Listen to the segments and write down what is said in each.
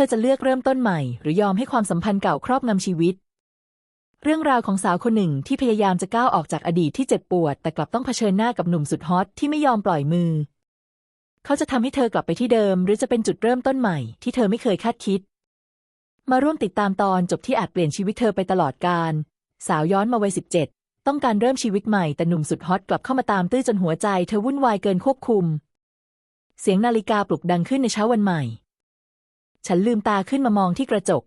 ธอจะเลือกเริ่มต้นใหม่ หรือยอมให้ความสัมพันธ์เก่าครอบงำชีวิต เรื่องราวของสาวคนหนึ่งที่พยายามจะก้าวออกจากอดีตที่เจ็บปวด แต่กลับต้องเผชิญหน้ากับหนุ่มสุดฮอตที่ไม่ยอมปล่อยมือ เขาจะทำให้เธอกลับไปที่เดิม หรือจะเป็นจุดเริ่มต้นใหม่ ที่เธอไม่เคยคาดคิด มาร่วมติดตามตอนจบที่อาจเปลี่ยนชีวิตเธอไปตลอดกาลสาวย้อนมาวัยสิบเจ็ดต้องการเริ่มชีวิตใหม่แต่หนุ่มสุดฮอตกลับเข้ามาตามตื้อจนหัวใจเธอวุ่นวายเกินควบคุม เสียงนาฬิกาปลุกดังขึ้นในเช้าวันใหม่ ฉันลืมตาขึ้นมามองที่กระจก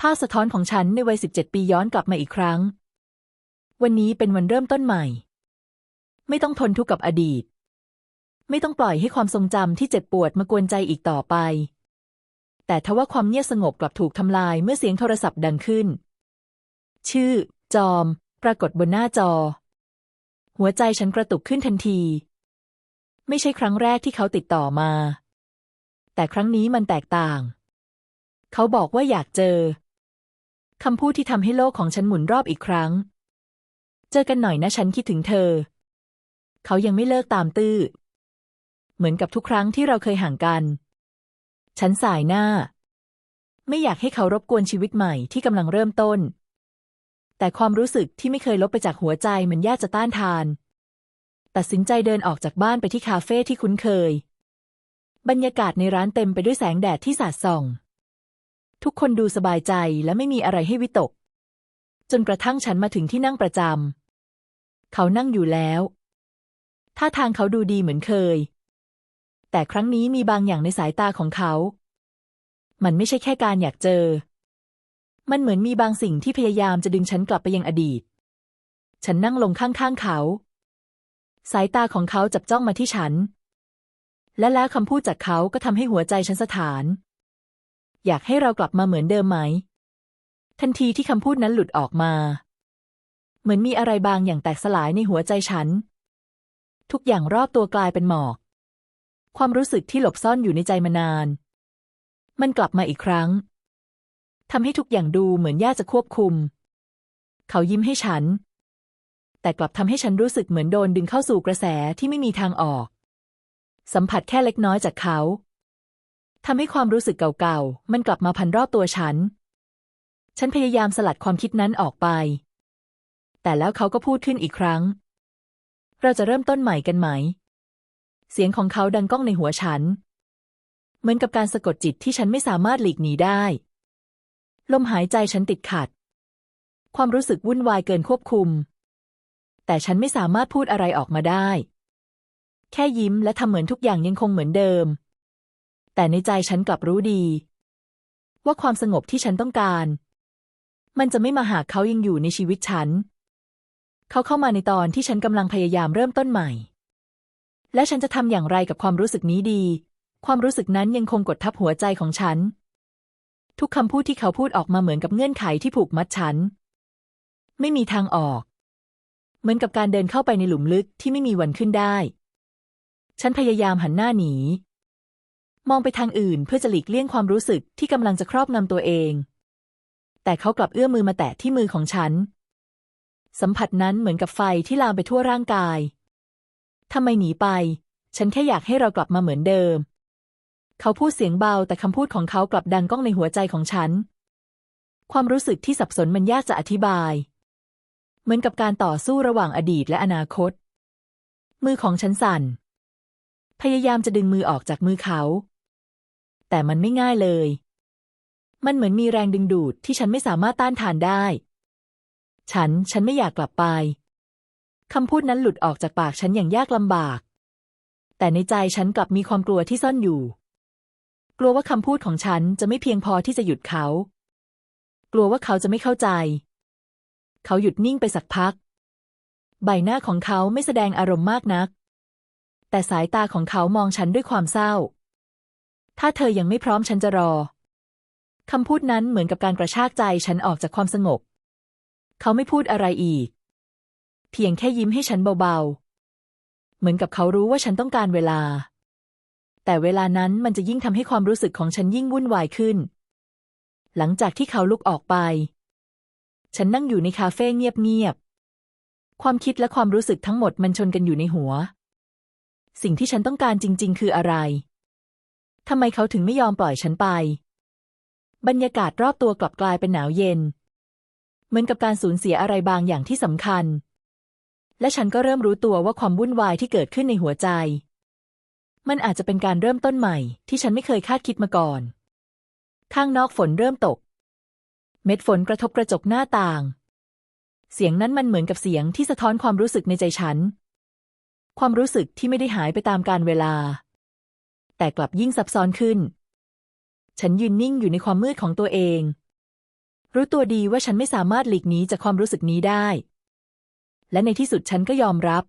ภาพสะท้อนของฉันในวัยสิบเจ็ดปีย้อนกลับมาอีกครั้ง วันนี้เป็นวันเริ่มต้นใหม่ ไม่ต้องทนทุกข์กับอดีต ไม่ต้องปล่อยให้ความทรงจำที่เจ็บปวดมากวนใจอีกต่อไป แต่ทว่าความเงียบสงบกลับถูกทำลายเมื่อเสียงโทรศัพท์ดังขึ้น ชื่อ จอม ปรากฏบนหน้าจอ หัวใจฉันกระตุกขึ้นทันที ไม่ใช่ครั้งแรกที่เขาติดต่อมา แต่ครั้งนี้มันแตกต่าง เขาบอกว่าอยากเจอ คำพูดที่ทำให้โลกของฉันหมุนรอบอีกครั้ง เจอกันหน่อยนะฉันคิดถึงเธอ เขายังไม่เลิกตามตื้อ เหมือนกับทุกครั้งที่เราเคยห่างกัน ฉันสายหน้า ไม่อยากให้เขารบกวนชีวิตใหม่ที่กำลังเริ่มต้น แต่ความรู้สึกที่ไม่เคยลบไปจากหัวใจมันยากจะต้านทาน ตัดสินใจเดินออกจากบ้านไปที่คาเฟ่ที่คุ้นเคย บรรยากาศในร้านเต็มไปด้วยแสงแดดที่สาดส่อง ทุกคนดูสบายใจและไม่มีอะไรให้วิตก จนกระทั่งฉันมาถึงที่นั่งประจำเขานั่งอยู่แล้วท่าทางเขาดูดีเหมือนเคย แต่ครั้งนี้มีบางอย่างในสายตาของเขา มันไม่ใช่แค่การอยากเจอ มันเหมือนมีบางสิ่งที่พยายามจะดึงฉันกลับไปยังอดีต ฉันนั่งลงข้างๆเขา สายตาของเขาจับจ้องมาที่ฉัน และแล้วคำพูดจากเขาก็ทำให้หัวใจฉันสถาน อยากให้เรากลับมาเหมือนเดิมไหม ทันทีที่คำพูดนั้นหลุดออกมา เหมือนมีอะไรบางอย่างแตกสลายในหัวใจฉัน ทุกอย่างรอบตัวกลายเป็นหมอก ความรู้สึกที่หลบซ่อนอยู่ในใจมานาน มันกลับมาอีกครั้งทำให้ทุกอย่างดูเหมือนยากจะควบคุม เขายิ้มให้ฉัน แต่กลับทำให้ฉันรู้สึกเหมือนโดนดึงเข้าสู่กระแสที่ไม่มีทางออก สัมผัสแค่เล็กน้อยจากเขาทำให้ความรู้สึกเก่าๆ มันกลับมาพันรอบตัวฉัน ฉันพยายามสลัดความคิดนั้นออกไป แต่แล้วเขาก็พูดขึ้นอีกครั้ง เราจะเริ่มต้นใหม่กันไหม เสียงของเขาดังก้องในหัวฉัน เหมือนกับการสะกดจิตที่ฉันไม่สามารถหลีกหนีได้ ลมหายใจฉันติดขัด ความรู้สึกวุ่นวายเกินควบคุม แต่ฉันไม่สามารถพูดอะไรออกมาได้ แค่ยิ้มและทำเหมือนทุกอย่างยังคงเหมือนเดิม แต่ในใจฉันกลับรู้ดี ว่าความสงบที่ฉันต้องการ มันจะไม่มาหากเขายังอยู่ในชีวิตฉัน เขาเข้ามาในตอนที่ฉันกำลังพยายามเริ่มต้นใหม่ และฉันจะทำอย่างไรกับความรู้สึกนี้ดี ความรู้สึกนั้นยังคงกดทับหัวใจของฉัน ทุกคำพูดที่เขาพูดออกมาเหมือนกับเงื่อนไขที่ผูกมัดฉัน ไม่มีทางออก เหมือนกับการเดินเข้าไปในหลุมลึกที่ไม่มีวันขึ้นได้ ฉันพยายามหันหน้าหนี มองไปทางอื่นเพื่อจะหลีกเลี่ยงความรู้สึกที่กำลังจะครอบงำตัวเอง แต่เขากลับเอื้อมมือมาแตะที่มือของฉัน สัมผัสนั้นเหมือนกับไฟที่ลามไปทั่วร่างกายทำไมหนีไป ฉันแค่อยากให้เรากลับมาเหมือนเดิม เขาพูดเสียงเบาแต่คำพูดของเขากลับดังก้องในหัวใจของฉัน ความรู้สึกที่สับสนมันยากจะอธิบาย เหมือนกับการต่อสู้ระหว่างอดีตและอนาคต มือของฉันสั่น พยายามจะดึงมือออกจากมือเขา แต่มันไม่ง่ายเลย มันเหมือนมีแรงดึงดูดที่ฉันไม่สามารถต้านทานได้ ฉัน ฉันไม่อยากกลับไปคำพูดนั้นหลุดออกจากปากฉันอย่างยากลำบาก แต่ในใจฉันกลับมีความกลัวที่ซ่อนอยู่ กลัวว่าคำพูดของฉันจะไม่เพียงพอที่จะหยุดเขา กลัวว่าเขาจะไม่เข้าใจ เขาหยุดนิ่งไปสักพัก ใบหน้าของเขาไม่แสดงอารมณ์มากนัก แต่สายตาของเขามองฉันด้วยความเศร้า ถ้าเธอยังไม่พร้อมฉันจะรอ คำพูดนั้นเหมือนกับการกระชากใจฉันออกจากความสงบ เขาไม่พูดอะไรอีก เพียงแค่ยิ้มให้ฉันเบาๆ เหมือนกับเขารู้ว่าฉันต้องการเวลา แต่เวลานั้นมันจะยิ่งทำให้ความรู้สึกของฉันยิ่งวุ่นวายขึ้น หลังจากที่เขาลุกออกไป ฉันนั่งอยู่ในคาเฟ่เงียบๆ ความคิดและความรู้สึกทั้งหมดมันชนกันอยู่ในหัว สิ่งที่ฉันต้องการจริง ๆ คืออะไรทำไมเขาถึงไม่ยอมปล่อยฉันไป บรรยากาศรอบตัวกลับกลายเป็นหนาวเย็น เหมือนกับการสูญเสียอะไรบางอย่างที่สำคัญ และฉันก็เริ่มรู้ตัวว่าความวุ่นวายที่เกิดขึ้นในหัวใจ มันอาจจะเป็นการเริ่มต้นใหม่ ที่ฉันไม่เคยคาดคิดมาก่อน ข้างนอกฝนเริ่มตก เม็ดฝนกระทบกระจกหน้าต่าง เสียงนั้นมันเหมือนกับเสียงที่สะท้อนความรู้สึกในใจฉัน ความรู้สึกที่ไม่ได้หายไปตามกาลเวลา แต่กลับยิ่งซับซ้อนขึ้น ฉันยืนนิ่งอยู่ในความมืดของตัวเอง รู้ตัวดีว่าฉันไม่สามารถหลีกหนีจากความรู้สึกนี้ได้ และในที่สุดฉันก็ยอมรับ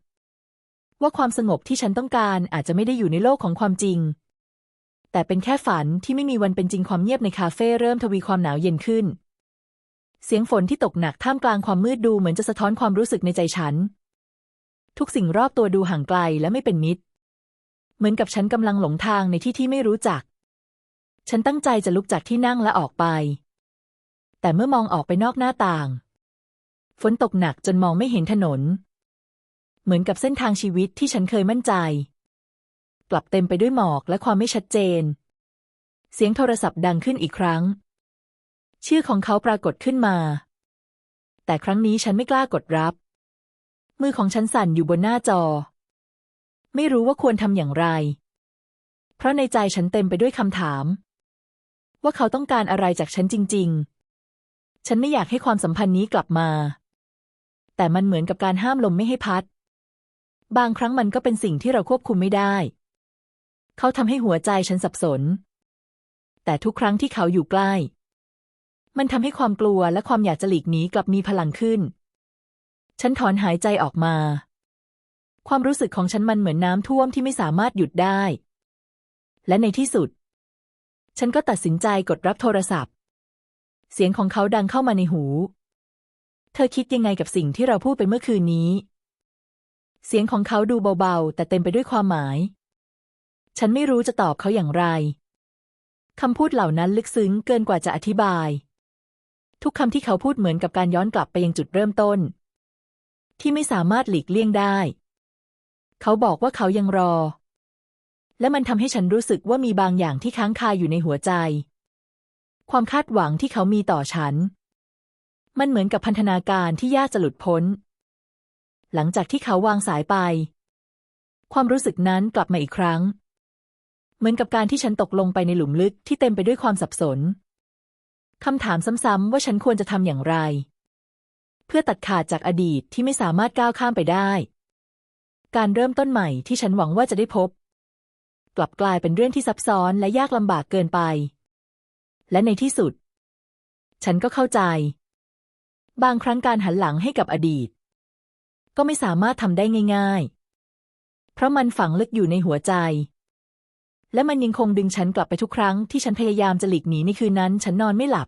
ว่าความสงบที่ฉันต้องการอาจจะไม่ได้อยู่ในโลกของความจริง แต่เป็นแค่ฝันที่ไม่มีวันเป็นจริงความเงียบในคาเฟ่เริ่มทวีความหนาวเย็นขึ้น เสียงฝนที่ตกหนักท่ามกลางความมืดดูเหมือนจะสะท้อนความรู้สึกในใจฉัน ทุกสิ่งรอบตัวดูห่างไกลและไม่เป็นมิตร เหมือนกับฉันกำลังหลงทางในที่ที่ไม่รู้จัก ฉันตั้งใจจะลุกจากที่นั่งและออกไป แต่เมื่อมองออกไปนอกหน้าต่าง ฝนตกหนักจนมองไม่เห็นถนน เหมือนกับเส้นทางชีวิตที่ฉันเคยมั่นใจ กลับเต็มไปด้วยหมอกและความไม่ชัดเจน เสียงโทรศัพท์ดังขึ้นอีกครั้ง ชื่อของเขาปรากฏขึ้นมา แต่ครั้งนี้ฉันไม่กล้ากดรับ มือของฉันสั่นอยู่บนหน้าจอ ไม่รู้ว่าควรทำอย่างไร เพราะในใจฉันเต็มไปด้วยคำถาม ว่าเขาต้องการอะไรจากฉันจริง ๆ ฉันไม่อยากให้ความสัมพันธ์นี้กลับมา แต่มันเหมือนกับการห้ามลมไม่ให้พัด บางครั้งมันก็เป็นสิ่งที่เราควบคุมไม่ได้ เขาทำให้หัวใจฉันสับสน แต่ทุกครั้งที่เขาอยู่ใกล้ มันทำให้ความกลัวและความอยากจะหลีกหนีกลับมีพลังขึ้น ฉันถอนหายใจออกมา ความรู้สึกของฉันมันเหมือนน้ำท่วมที่ไม่สามารถหยุดได้ และในที่สุด ฉันก็ตัดสินใจกดรับโทรศัพท์ เสียงของเขาดังเข้ามาในหู เธอคิดยังไงกับสิ่งที่เราพูดไปเมื่อคืนนี้ เสียงของเขาดูเบาๆ แต่เต็มไปด้วยความหมาย ฉันไม่รู้จะตอบเขาอย่างไรคำพูดเหล่านั้นลึกซึ้งเกินกว่าจะอธิบาย ทุกคำที่เขาพูดเหมือนกับการย้อนกลับไปยังจุดเริ่มต้น ที่ไม่สามารถหลีกเลี่ยงได้ เขาบอกว่าเขายังรอ และมันทำให้ฉันรู้สึกว่ามีบางอย่างที่ค้างคาอยู่ในหัวใจ ความคาดหวังที่เขามีต่อฉัน มันเหมือนกับพันธนาการที่ยากจะหลุดพ้น หลังจากที่เขาวางสายไป ความรู้สึกนั้นกลับมาอีกครั้ง เหมือนกับการที่ฉันตกลงไปในหลุมลึกที่เต็มไปด้วยความสับสนคำถามซ้ำๆว่าฉันควรจะทำอย่างไร เพื่อตัดขาดจากอดีตที่ไม่สามารถก้าวข้ามไปได้ การเริ่มต้นใหม่ที่ฉันหวังว่าจะได้พบ กลับกลายเป็นเรื่องที่ซับซ้อนและยากลำบากเกินไป และในที่สุด ฉันก็เข้าใจ บางครั้งการหันหลังให้กับอดีต ก็ไม่สามารถทำได้ง่าย ๆ เพราะมันฝังลึกอยู่ในหัวใจ และมันยังคงดึงฉันกลับไปทุกครั้งที่ฉันพยายามจะหลีกหนีในคืนนั้น ฉันนอนไม่หลับ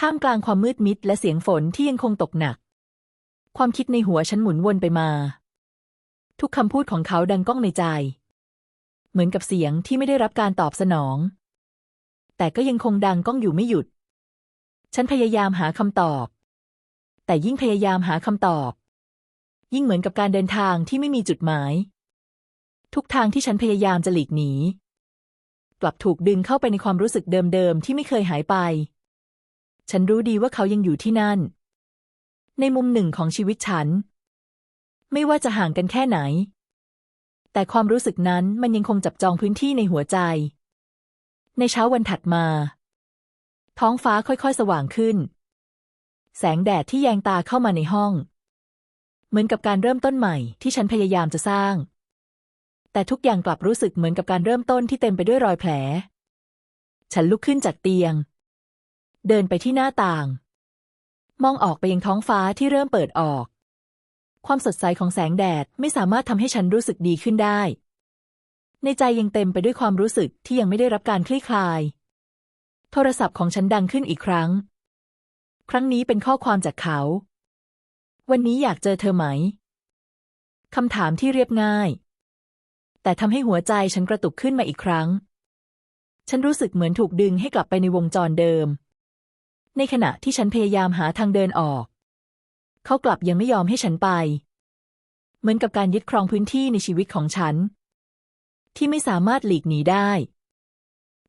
ท่ามกลางความมืดมิดและเสียงฝนที่ยังคงตกหนัก ความคิดในหัวฉันหมุนวนไปมา ทุกคำพูดของเขาดังก้องในใจ เหมือนกับเสียงที่ไม่ได้รับการตอบสนอง แต่ก็ยังคงดังก้องอยู่ไม่หยุด ฉันพยายามหาคำตอบ แต่ยิ่งพยายามหาคำตอบ ยิ่งเหมือนกับการเดินทางที่ไม่มีจุดหมาย ทุกทางที่ฉันพยายามจะหลีกหนีกลับถูกดึงเข้าไปในความรู้สึกเดิมๆที่ไม่เคยหายไป ฉันรู้ดีว่าเขายังอยู่ที่นั่น ในมุมหนึ่งของชีวิตฉัน ไม่ว่าจะห่างกันแค่ไหน แต่ความรู้สึกนั้นมันยังคงจับจองพื้นที่ในหัวใจ ในเช้าวันถัดมา ท้องฟ้าค่อยๆ สว่างขึ้น แสงแดดที่แยงตาเข้ามาในห้อง เหมือนกับการเริ่มต้นใหม่ที่ฉันพยายามจะสร้าง แต่ทุกอย่างกลับรู้สึกเหมือนกับการเริ่มต้นที่เต็มไปด้วยรอยแผล ฉันลุกขึ้นจากเตียง เดินไปที่หน้าต่าง มองออกไปยังท้องฟ้าที่เริ่มเปิดออก ความสดใสของแสงแดดไม่สามารถทำให้ฉันรู้สึกดีขึ้นได้ ในใจยังเต็มไปด้วยความรู้สึกที่ยังไม่ได้รับการคลี่คลาย โทรศัพท์ของฉันดังขึ้นอีกครั้ง ครั้งนี้เป็นข้อความจากเขา วันนี้อยากเจอเธอไหมคำถามที่เรียบง่าย แต่ทำให้หัวใจฉันกระตุกขึ้นมาอีกครั้ง ฉันรู้สึกเหมือนถูกดึงให้กลับไปในวงจรเดิม ในขณะที่ฉันพยายามหาทางเดินออก เขากลับยังไม่ยอมให้ฉันไป เหมือนกับการยึดครองพื้นที่ในชีวิตของฉัน ที่ไม่สามารถหลีกหนีได้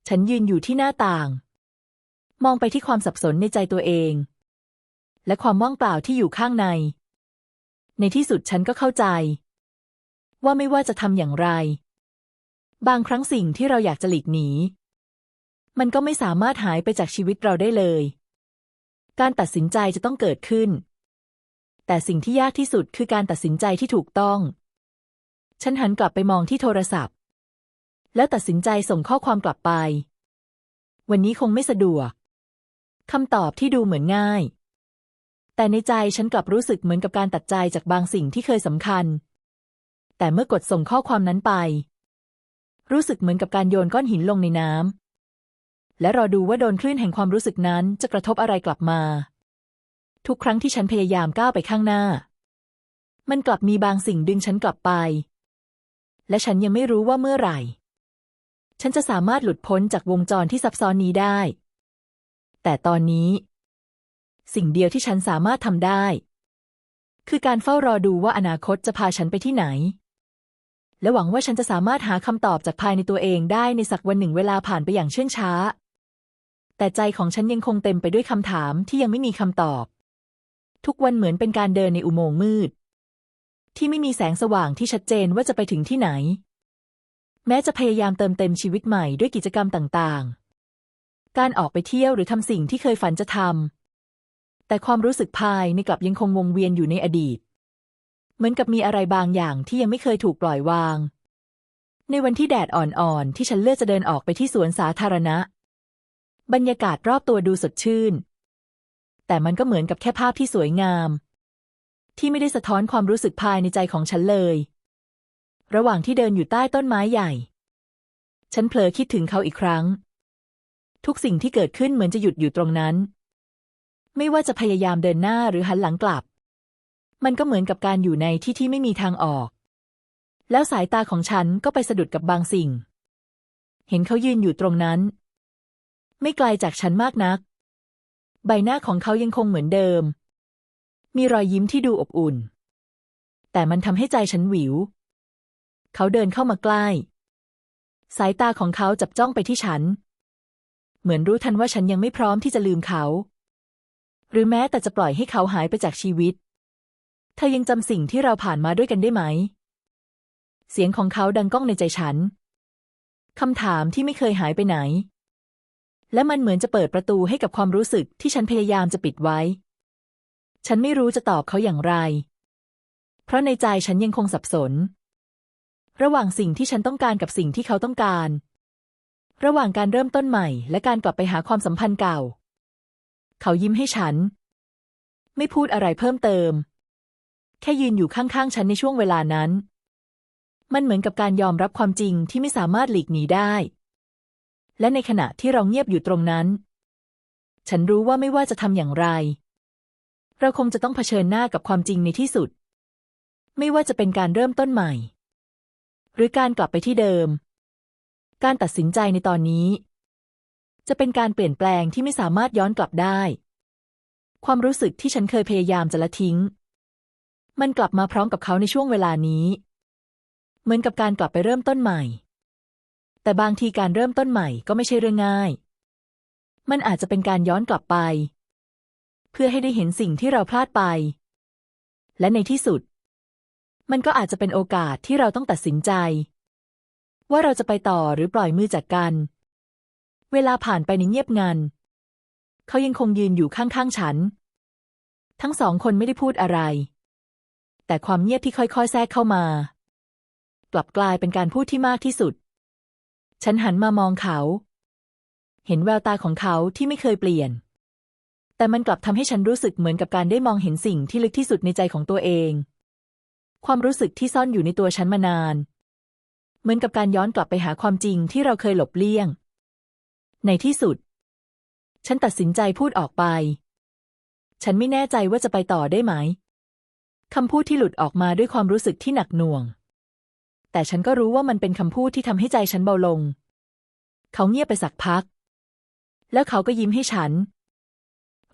ฉันยืนอยู่ที่หน้าต่าง มองไปที่ความสับสนในใจตัวเอง และความว่างเปล่าที่อยู่ข้างใน ในที่สุดฉันก็เข้าใจ ว่าไม่ว่าจะทำอย่างไร บางครั้งสิ่งที่เราอยากจะหลีกหนีมันก็ไม่สามารถหายไปจากชีวิตเราได้เลย การตัดสินใจจะต้องเกิดขึ้น แต่สิ่งที่ยากที่สุดคือการตัดสินใจที่ถูกต้อง ฉันหันกลับไปมองที่โทรศัพท์ แล้วตัดสินใจส่งข้อความกลับไป วันนี้คงไม่สะดวกคำตอบที่ดูเหมือนง่าย แต่ในใจฉันกลับรู้สึกเหมือนกับการตัดใจจากบางสิ่งที่เคยสำคัญ แต่เมื่อกดส่งข้อความนั้นไป รู้สึกเหมือนกับการโยนก้อนหินลงในน้ำ และรอดูว่าโดนคลื่นแห่งความรู้สึกนั้นจะกระทบอะไรกลับมา ทุกครั้งที่ฉันพยายามก้าวไปข้างหน้า มันกลับมีบางสิ่งดึงฉันกลับไป และฉันยังไม่รู้ว่าเมื่อไหร่ ฉันจะสามารถหลุดพ้นจากวงจรที่ซับซ้อนนี้ได้ แต่ตอนนี้ สิ่งเดียวที่ฉันสามารถทำได้ คือการเฝ้ารอดูว่าอนาคตจะพาฉันไปที่ไหนและหวังว่าฉันจะสามารถหาคำตอบจากภายในตัวเองได้ในสักวันหนึ่งเวลาผ่านไปอย่างเชื่องช้า แต่ใจของฉันยังคงเต็มไปด้วยคำถามที่ยังไม่มีคำตอบ ทุกวันเหมือนเป็นการเดินในอุโมงค์มืด ที่ไม่มีแสงสว่างที่ชัดเจนว่าจะไปถึงที่ไหน แม้จะพยายามเติมเต็มชีวิตใหม่ด้วยกิจกรรมต่างๆ การออกไปเที่ยวหรือทำสิ่งที่เคยฝันจะทำแต่ความรู้สึกภายในกลับยังคงวงเวียนอยู่ในอดีต เหมือนกับมีอะไรบางอย่างที่ยังไม่เคยถูกปล่อยวาง ในวันที่แดดอ่อนๆ ที่ฉันเลือกจะเดินออกไปที่สวนสาธารณะ บรรยากาศรอบตัวดูสดชื่น แต่มันก็เหมือนกับแค่ภาพที่สวยงาม ที่ไม่ได้สะท้อนความรู้สึกภายในใจของฉันเลย ระหว่างที่เดินอยู่ใต้ต้นไม้ใหญ่ ฉันเผลอคิดถึงเขาอีกครั้ง ทุกสิ่งที่เกิดขึ้นเหมือนจะหยุดอยู่ตรงนั้น ไม่ว่าจะพยายามเดินหน้าหรือหันหลังกลับ มันก็เหมือนกับการอยู่ในที่ที่ไม่มีทางออก แล้วสายตาของฉันก็ไปสะดุดกับบางสิ่ง เห็นเขายืนอยู่ตรงนั้น ไม่ไกลจากฉันมากนัก ใบหน้าของเขายังคงเหมือนเดิม มีรอยยิ้มที่ดูอบอุ่น แต่มันทำให้ใจฉันหวิว เขาเดินเข้ามาใกล้ สายตาของเขาจับจ้องไปที่ฉัน เหมือนรู้ทันว่าฉันยังไม่พร้อมที่จะลืมเขา หรือแม้แต่จะปล่อยให้เขาหายไปจากชีวิต เธอยังจำสิ่งที่เราผ่านมาด้วยกันได้ไหม เสียงของเขาดังก้องในใจฉันคำถามที่ไม่เคยหายไปไหน และมันเหมือนจะเปิดประตูให้กับความรู้สึกที่ฉันพยายามจะปิดไว้ ฉันไม่รู้จะตอบเขาอย่างไร เพราะในใจฉันยังคงสับสน ระหว่างสิ่งที่ฉันต้องการกับสิ่งที่เขาต้องการ ระหว่างการเริ่มต้นใหม่ และการกลับไปหาความสัมพันธ์เก่า เขายิ้มให้ฉัน ไม่พูดอะไรเพิ่มเติม แค่ยืนอยู่ข้างๆฉันในช่วงเวลานั้น มันเหมือนกับการยอมรับความจริงที่ไม่สามารถหลีกหนีได้ และในขณะที่เราเงียบอยู่ตรงนั้น ฉันรู้ว่าไม่ว่าจะทำอย่างไร เราคงจะต้องเผชิญหน้ากับความจริงในที่สุด ไม่ว่าจะเป็นการเริ่มต้นใหม่ หรือการกลับไปที่เดิม การตัดสินใจในตอนนี้ จะเป็นการเปลี่ยนแปลงที่ไม่สามารถย้อนกลับได้ ความรู้สึกที่ฉันเคยพยายามจะละทิ้ง มันกลับมาพร้อมกับเขาในช่วงเวลานี้ เหมือนกับการกลับไปเริ่มต้นใหม่ แต่บางทีการเริ่มต้นใหม่ก็ไม่ใช่เรื่องง่าย มันอาจจะเป็นการย้อนกลับไป เพื่อให้ได้เห็นสิ่งที่เราพลาดไป และในที่สุด มันก็อาจจะเป็นโอกาสที่เราต้องตัดสินใจ ว่าเราจะไปต่อหรือปล่อยมือจากกัน เวลาผ่านไปในเงียบงัน เขายังคงยืนอยู่ข้างๆฉัน ทั้งสองคนไม่ได้พูดอะไร แต่ความเงียบที่ค่อยๆ แทรกเข้ามากลับกลายเป็นการพูดที่มากที่สุด ฉันหันมามองเขา เห็นแววตาของเขาที่ไม่เคยเปลี่ยน แต่มันกลับทำให้ฉันรู้สึกเหมือนกับการได้มองเห็นสิ่งที่ลึกที่สุดในใจของตัวเอง ความรู้สึกที่ซ่อนอยู่ในตัวฉันมานาน เหมือนกับการย้อนกลับไปหาความจริงที่เราเคยหลบเลี่ยง ในที่สุด ฉันตัดสินใจพูดออกไป ฉันไม่แน่ใจว่าจะไปต่อได้ไหมคำพูดที่หลุดออกมาด้วยความรู้สึกที่หนักหน่วง แต่ฉันก็รู้ว่ามันเป็นคำพูดที่ทำให้ใจฉันเบาลง เขาเงียบไปสักพัก แล้วเขาก็ยิ้มให้ฉัน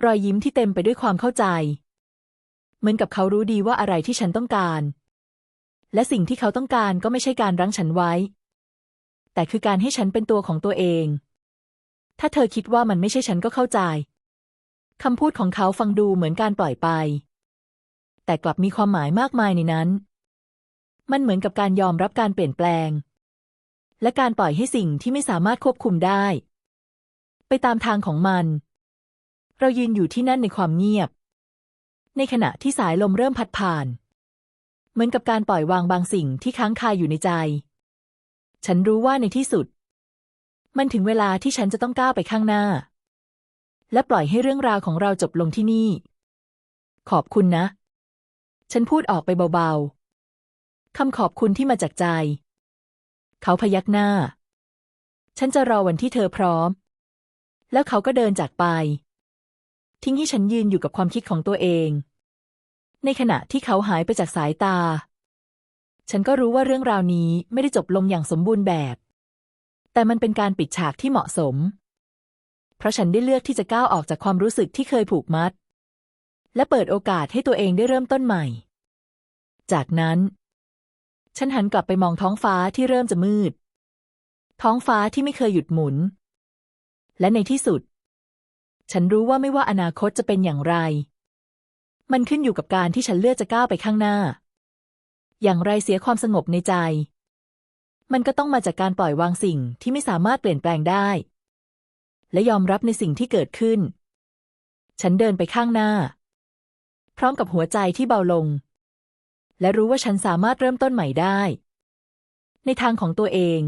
รอยยิ้มที่เต็มไปด้วยความเข้าใจ เหมือนกับเขารู้ดีว่าอะไรที่ฉันต้องการ และสิ่งที่เขาต้องการก็ไม่ใช่การรั้งฉันไว้ แต่คือการให้ฉันเป็นตัวของตัวเอง ถ้าเธอคิดว่ามันไม่ใช่ฉันก็เข้าใจคำพูดของเขาฟังดูเหมือนการปล่อยไป แต่กลับมีความหมายมากมายในนั้น มันเหมือนกับการยอมรับการเปลี่ยนแปลง และการปล่อยให้สิ่งที่ไม่สามารถควบคุมได้ ไปตามทางของมัน เรายืนอยู่ที่นั่นในความเงียบ ในขณะที่สายลมเริ่มพัดผ่าน เหมือนกับการปล่อยวางบางสิ่งที่ค้างคาอยู่ในใจ ฉันรู้ว่าในที่สุด มันถึงเวลาที่ฉันจะต้องก้าวไปข้างหน้า และปล่อยให้เรื่องราวของเราจบลงที่นี่ ขอบคุณนะ ฉันพูดออกไปเบาๆ คำขอบคุณที่มาจากใจ เขาพยักหน้า ฉันจะรอวันที่เธอพร้อม แล้วเขาก็เดินจากไป ทิ้งให้ฉันยืนอยู่กับความคิดของตัวเอง ในขณะที่เขาหายไปจากสายตา ฉันก็รู้ว่าเรื่องราวนี้ไม่ได้จบลงอย่างสมบูรณ์แบบ แต่มันเป็นการปิดฉากที่เหมาะสม เพราะฉันได้เลือกที่จะก้าวออกจากความรู้สึกที่เคยผูกมัด และเปิดโอกาสให้ตัวเองได้เริ่มต้นใหม่ จากนั้น ฉันหันกลับไปมองท้องฟ้าที่เริ่มจะมืด ท้องฟ้าที่ไม่เคยหยุดหมุน และในที่สุด ฉันรู้ว่าไม่ว่าอนาคตจะเป็นอย่างไร มันขึ้นอยู่กับการที่ฉันเลือกจะก้าวไปข้างหน้า อย่างไรเสียความสงบในใจ มันก็ต้องมาจากการปล่อยวางสิ่งที่ไม่สามารถเปลี่ยนแปลงได้ และยอมรับในสิ่งที่เกิดขึ้น ฉันเดินไปข้างหน้า พร้อมกับหัวใจที่เบาลง และรู้ว่าฉันสามารถเริ่มต้นใหม่ได้ ในทางของตัวเอง